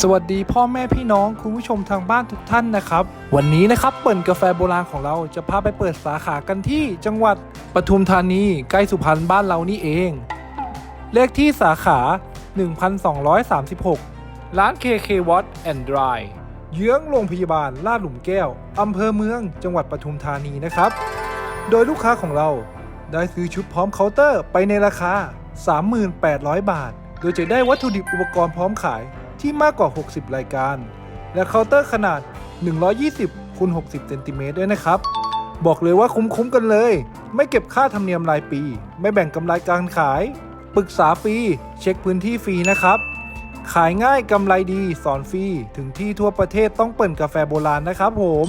สวัสดีพ่อแม่พี่น้องคุณผู้ชมทางบ้านทุกท่านนะครับ วันนี้นะครับเปิ่นกาแฟโบราณของเราจะพาไปเปิดสาขากันที่จังหวัดปทุมธานีใกล้สุพรรณบ้านเรานี่เอง เลขที่สาขา 1236 ร้าน KK Watt and Dry เยื้องโรงพยาบาลลาดหลุมแก้วอำเภอเมืองจังหวัดปทุมธานีนะครับ โดยลูกค้าของเราได้ซื้อชุดพร้อมเคาน์เตอร์ไปในราคา 3,800บาท โดยจะได้วัตถุดิบอุปกรณ์พร้อมขาย ที่มากกว่า 60 รายการ และเคาน์เตอร์ขนาด 120คูณ60เซนติเมตรด้วยนะครับ บอกเลยว่าคุ้มๆกันเลย ไม่เก็บค่าธรรมเนียมรายปี ไม่แบ่งกำไรการขาย ปรึกษาฟรีเช็คพื้นที่ฟรีนะครับ ขายง่ายกำไรดีสอนฟรีถึงที่ทั่วประเทศต้องเปิดกาแฟโบราณนะครับผม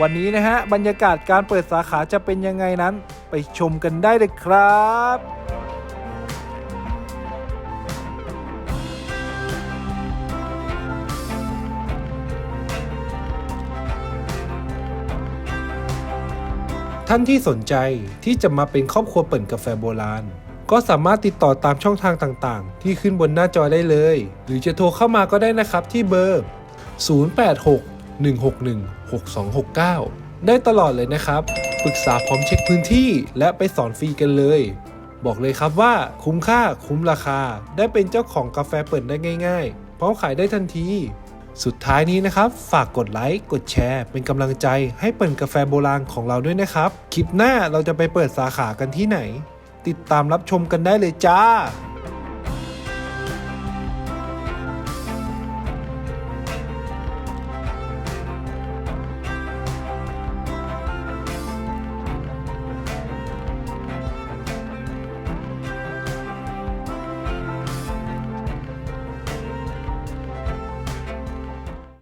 วันนี้นะฮะ บรรยากาศการเปิดสาขาจะเป็นยังไงนั้น ไปชมกันได้เลยครับ ท่านที่สนใจที่จะมาเป็นครอบครัวเปิ่นกาแฟโบราณ ก็สามารถติดต่อตามช่องทางต่างๆ ที่ขึ้นบนหน้าจอได้เลย หรือจะโทรเข้ามาก็ได้นะครับที่เบอร์ 086 161 6269 ได้ตลอดเลยนะครับ ปรึกษาพร้อมเช็คพื้นที่และไปสอนฟรีกันเลย บอกเลยครับว่าคุ้มค่าคุ้มราคา ได้เป็นเจ้าของกาแฟเปิดได้ง่าย ๆ พร้อมขายได้ทันที สุดท้ายนี้นะครับ ฝากกดไลค์กดแชร์ เป็นกำลังใจให้เปิดกาแฟโบราณของเราด้วยนะครับ คลิปหน้าเราจะไปเปิดสาขากันที่ไหน ติดตามรับชมกันได้เลยจ้า